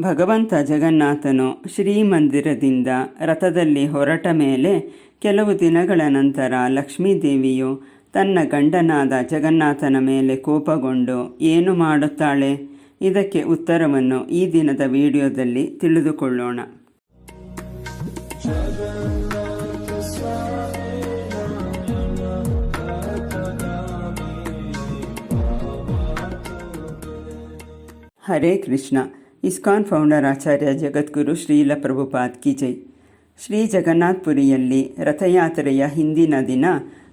ಭಗವಂತ ಜಗನ್ನಾಥನು ಶ್ರೀಮಂದಿರದಿಂದ ರಥದಲ್ಲಿ ಹೊರಟ ಮೇಲೆ ಕೆಲವು ದಿನಗಳ ನಂತರ ಲಕ್ಷ್ಮೀದೇವಿಯು ತನ್ನ ಗಂಡನಾದ ಜಗನ್ನಾಥನ ಮೇಲೆ ಕೋಪಗೊಂಡು, ಏನು ಮಾಡುತ್ತಾಳೆ? ಇದಕ್ಕೆ ಉತ್ತರವನ್ನು ಈ ದಿನದ ವಿಡಿಯೋದಲ್ಲಿ ತಿಳಿದುಕೊಳ್ಳೋಣ. ಹರೇ ಕೃಷ್ಣ. ಇಸ್ಕಾನ್ ಫೌಂಡರ್ ಆಚಾರ್ಯ ಜಗದ್ಗುರು ಶ್ರೀಲ ಪ್ರಭುಪಾದ್ ಕಿಜೈ ಶ್ರೀ ಜಗನ್ನಾಥ್ಪುರಿಯಲ್ಲಿ ರಥಯಾತ್ರೆಯ ಹಿಂದಿನ ದಿನ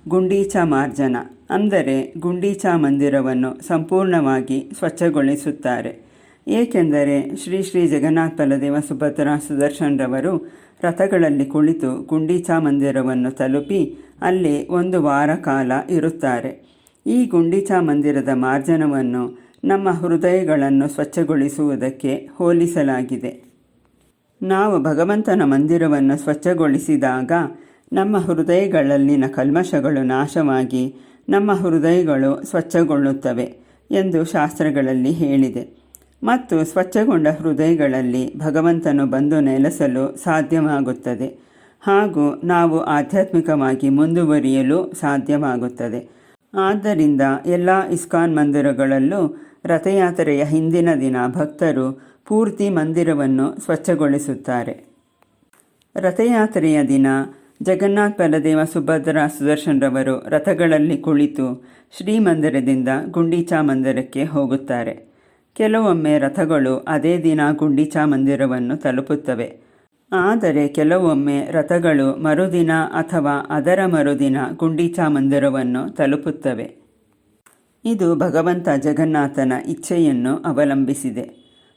ಗುಂಡೀಚಾ ಮಾರ್ಜನ, ಅಂದರೆ ಗುಂಡೀಚಾ ಮಂದಿರವನ್ನು ಸಂಪೂರ್ಣವಾಗಿ ಸ್ವಚ್ಛಗೊಳಿಸುತ್ತಾರೆ. ಏಕೆಂದರೆ ಶ್ರೀ ಶ್ರೀ ಜಗನ್ನಾಥ ಬಲದೇವ ಸುಭದ್ರಾ ಸುದರ್ಶನ್ರವರು ರಥಗಳಲ್ಲಿ ಕುಳಿತು ಗುಂಡೀಚಾ ಮಂದಿರವನ್ನು ತಲುಪಿ ಅಲ್ಲಿ ಒಂದು ವಾರ ಕಾಲ ಇರುತ್ತಾರೆ. ಈ ಗುಂಡೀಚಾ ಮಂದಿರದ ಮಾರ್ಜನವನ್ನು ನಮ್ಮ ಹೃದಯಗಳನ್ನು ಸ್ವಚ್ಛಗೊಳಿಸುವುದಕ್ಕೆ ಹೋಲಿಸಲಾಗಿದೆ. ನಾವು ಭಗವಂತನ ಮಂದಿರವನ್ನು ಸ್ವಚ್ಛಗೊಳಿಸಿದಾಗ ನಮ್ಮ ಹೃದಯಗಳಲ್ಲಿನ ಕಲ್ಮಶಗಳು ನಾಶವಾಗಿ ನಮ್ಮ ಹೃದಯಗಳು ಸ್ವಚ್ಛಗೊಳ್ಳುತ್ತವೆ ಎಂದು ಶಾಸ್ತ್ರಗಳಲ್ಲಿ ಹೇಳಿದೆ. ಮತ್ತು ಸ್ವಚ್ಛಗೊಂಡ ಹೃದಯಗಳಲ್ಲಿ ಭಗವಂತನು ಬಂದು ನೆಲೆಸಲು ಸಾಧ್ಯವಾಗುತ್ತದೆ ಹಾಗೂ ನಾವು ಆಧ್ಯಾತ್ಮಿಕವಾಗಿ ಮುಂದುವರಿಯಲು ಸಾಧ್ಯವಾಗುತ್ತದೆ. ಆದ್ದರಿಂದ ಎಲ್ಲ ಇಸ್ಕಾನ್ ಮಂದಿರಗಳಲ್ಲೂ ರಥಯಾತ್ರೆಯ ಹಿಂದಿನ ದಿನ ಭಕ್ತರು ಪೂರ್ತಿ ಮಂದಿರವನ್ನು ಸ್ವಚ್ಛಗೊಳಿಸುತ್ತಾರೆ. ರಥಯಾತ್ರೆಯ ದಿನ ಜಗನ್ನಾಥ್ ಬಲದೇವ ಸುಭದ್ರಾ ಸುದರ್ಶನ್ರವರು ರಥಗಳಲ್ಲಿ ಕುಳಿತು ಶ್ರೀಮಂದಿರದಿಂದ ಗುಂಡೀಚಾ ಮಂದಿರಕ್ಕೆ ಹೋಗುತ್ತಾರೆ. ಕೆಲವೊಮ್ಮೆ ರಥಗಳು ಅದೇ ದಿನ ಗುಂಡೀಚಾ ಮಂದಿರವನ್ನು ತಲುಪುತ್ತವೆ. ಆದರೆ ಕೆಲವೊಮ್ಮೆ ರಥಗಳು ಮರುದಿನ ಅಥವಾ ಅದರ ಮರುದಿನ ಗುಂಡೀಚಾ ಮಂದಿರವನ್ನು ತಲುಪುತ್ತವೆ. ಇದು ಭಗವಂತ ಜಗನ್ನಾಥನ ಇಚ್ಛೆಯನ್ನು ಅವಲಂಬಿಸಿದೆ.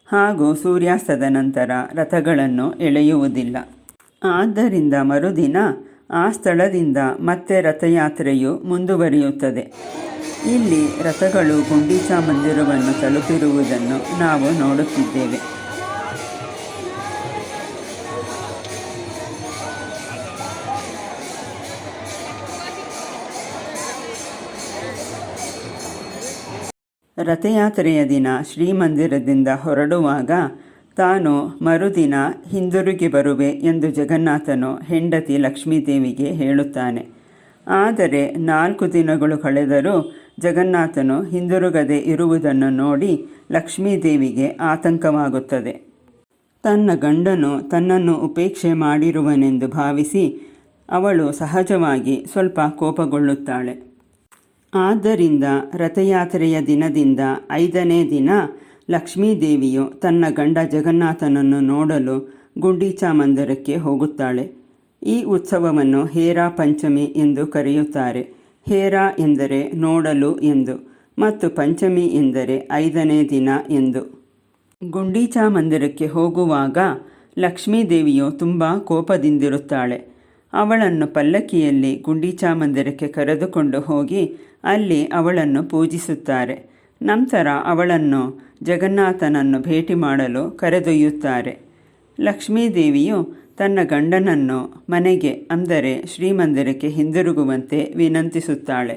ಹಾಗೂ ಸೂರ್ಯಾಸ್ತದ ನಂತರ ರಥಗಳನ್ನು ಎಳೆಯುವುದಿಲ್ಲ. ಆದ್ದರಿಂದ ಮರುದಿನ ಆ ಸ್ಥಳದಿಂದ ಮತ್ತೆ ರಥಯಾತ್ರೆಯು ಮುಂದುವರಿಯುತ್ತದೆ. ಇಲ್ಲಿ ರಥಗಳು ಗುಂಡೀಚಾ ಮಂದಿರವನ್ನು ತಲುಪಿರುವುದನ್ನು ನಾವು ನೋಡುತ್ತಿದ್ದೇವೆ. ರಥಯಾತ್ರೆಯ ದಿನ ಶ್ರೀಮಂದಿರದಿಂದ ಹೊರಡುವಾಗ ತಾನು ಮರುದಿನ ಹಿಂದಿರುಗಿ ಬರುವೆ ಎಂದು ಜಗನ್ನಾಥನು ಹೆಂಡತಿ ಲಕ್ಷ್ಮೀದೇವಿಗೆ ಹೇಳುತ್ತಾನೆ. ಆದರೆ ನಾಲ್ಕು ದಿನಗಳು ಕಳೆದರೂ ಜಗನ್ನಾಥನು ಹಿಂದಿರುಗದೆ ಇರುವುದನ್ನು ನೋಡಿ ಲಕ್ಷ್ಮೀದೇವಿಗೆ ಆತಂಕವಾಗುತ್ತದೆ. ತನ್ನ ಗಂಡನು ತನ್ನನ್ನು ಉಪೇಕ್ಷೆ ಮಾಡಿರುವನೆಂದು ಭಾವಿಸಿ ಅವಳು ಸಹಜವಾಗಿ ಸ್ವಲ್ಪ ಕೋಪಗೊಳ್ಳುತ್ತಾಳೆ. ಆದ್ದರಿಂದ ರಥಯಾತ್ರೆಯ ದಿನದಿಂದ ಐದನೇ ದಿನ ಲಕ್ಷ್ಮೀದೇವಿಯು ತನ್ನ ಗಂಡ ಜಗನ್ನಾಥನನ್ನು ನೋಡಲು ಗುಂಡೀಚಾ ಮಂದಿರಕ್ಕೆ ಹೋಗುತ್ತಾಳೆ. ಈ ಉತ್ಸವವನ್ನು ಹೇರಾ ಪಂಚಮಿ ಎಂದು ಕರೆಯುತ್ತಾರೆ. ಹೇರಾ ಎಂದರೆ ನೋಡಲು ಎಂದು ಮತ್ತು ಪಂಚಮಿ ಎಂದರೆ ಐದನೇ ದಿನ ಎಂದು. ಗುಂಡೀಚಾ ಮಂದಿರಕ್ಕೆ ಹೋಗುವಾಗ ಲಕ್ಷ್ಮೀದೇವಿಯು ತುಂಬ ಕೋಪದಿಂದಿರುತ್ತಾಳೆ. ಅವಳನ್ನು ಪಲ್ಲಕ್ಕಿಯಲ್ಲಿ ಗುಂಡೀಚಾ ಮಂದಿರಕ್ಕೆ ಕರೆದುಕೊಂಡು ಹೋಗಿ ಅಲ್ಲಿ ಅವಳನ್ನು ಪೂಜಿಸುತ್ತಾರೆ. ನಂತರ ಅವಳನ್ನು ಜಗನ್ನಾಥನನ್ನು ಭೇಟಿ ಮಾಡಲು ಕರೆದೊಯ್ಯುತ್ತಾರೆ. ಲಕ್ಷ್ಮೀದೇವಿಯು ತನ್ನ ಗಂಡನನ್ನು ಮನೆಗೆ, ಅಂದರೆ ಶ್ರೀಮಂದಿರಕ್ಕೆ ಹಿಂದಿರುಗುವಂತೆ ವಿನಂತಿಸುತ್ತಾಳೆ.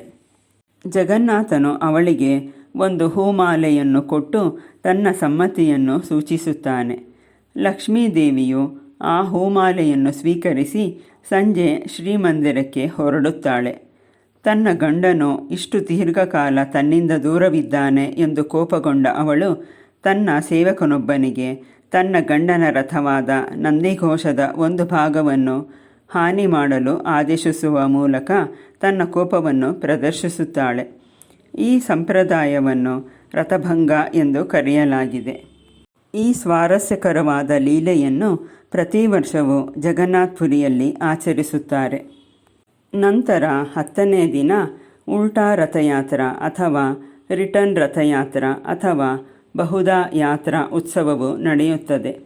ಜಗನ್ನಾಥನು ಅವಳಿಗೆ ಒಂದು ಹೂಮಾಲೆಯನ್ನು ಕೊಟ್ಟು ತನ್ನ ಸಮ್ಮತಿಯನ್ನು ಸೂಚಿಸುತ್ತಾನೆ. ಲಕ್ಷ್ಮೀದೇವಿಯು ಆ ಹೂಮಾಲೆಯನ್ನು ಸ್ವೀಕರಿಸಿ ಸಂಜೆ ಶ್ರೀಮಂದಿರಕ್ಕೆ ಹೊರಡುತ್ತಾಳೆ. ತನ್ನ ಗಂಡನು ಇಷ್ಟು ದೀರ್ಘಕಾಲ ತನ್ನಿಂದ ದೂರವಿದ್ದಾನೆ ಎಂದು ಕೋಪಗೊಂಡ ಅವಳು ತನ್ನ ಸೇವಕನೊಬ್ಬನಿಗೆ ತನ್ನ ಗಂಡನ ರಥವಾದ ನಂದಿಘೋಷದ ಒಂದು ಭಾಗವನ್ನು ಹಾನಿ ಮಾಡಲು ಆದೇಶಿಸುವ ಮೂಲಕ ತನ್ನ ಕೋಪವನ್ನು ಪ್ರದರ್ಶಿಸುತ್ತಾಳೆ. ಈ ಸಂಪ್ರದಾಯವನ್ನು ರಥಭಂಗ ಎಂದು ಕರೆಯಲಾಗಿದೆ. ಈ ಸ್ವಾರಸ್ಯಕರವಾದ ಲೀಲೆಯನ್ನು ಪ್ರತಿ ವರ್ಷವೂ ಜಗನ್ನಾಥ್ಪುರಿಯಲ್ಲಿ ಆಚರಿಸುತ್ತಾರೆ. ನಂತರ ಹತ್ತನೇ ದಿನ ಉಲ್ಟಾ ರಥಯಾತ್ರ ಅಥವಾ ರಿಟರ್ನ್ ರಥಯಾತ್ರ ಅಥವಾ ಬಹುದಾ ಯಾತ್ರಾ ಉತ್ಸವವು ನಡೆಯುತ್ತದೆ.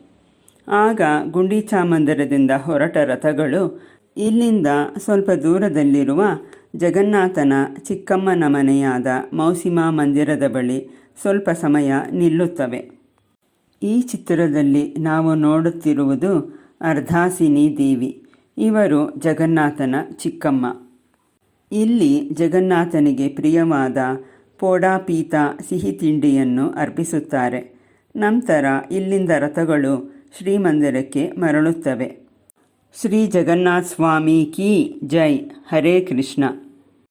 ಆಗ ಗುಂಡೀಚಾ ಮಂದಿರದಿಂದ ಹೊರಟ ರಥಗಳು ಇಲ್ಲಿಂದ ಸ್ವಲ್ಪ ದೂರದಲ್ಲಿರುವ ಜಗನ್ನಾಥನ ಚಿಕ್ಕಮ್ಮನ ಮನೆಯಾದ ಮೌಸಿಮಾ ಮಂದಿರದ ಬಳಿ ಸ್ವಲ್ಪ ಸಮಯ ನಿಲ್ಲುತ್ತವೆ. ಈ ಚಿತ್ರದಲ್ಲಿ ನಾವು ನೋಡುತ್ತಿರುವುದು ಅರ್ಧಾಸಿನಿ ದೇವಿ. ಇವರು ಜಗನ್ನಾಥನ ಚಿಕ್ಕಮ್ಮ. ಇಲ್ಲಿ ಜಗನ್ನಾಥನಿಗೆ ಪ್ರಿಯವಾದ ಪೋಡಾಪೀತ ಸಿಹಿ ತಿಂಡಿಯನ್ನು ಅರ್ಪಿಸುತ್ತಾರೆ. ನಂತರ ಇಲ್ಲಿಂದ ರಥಗಳು ಶ್ರೀಮಂದಿರಕ್ಕೆ ಮರಳುತ್ತವೆ. ಶ್ರೀ ಜಗನ್ನಾಥ ಸ್ವಾಮಿ ಕಿ ಜೈ. ಹರೇ ಕೃಷ್ಣ.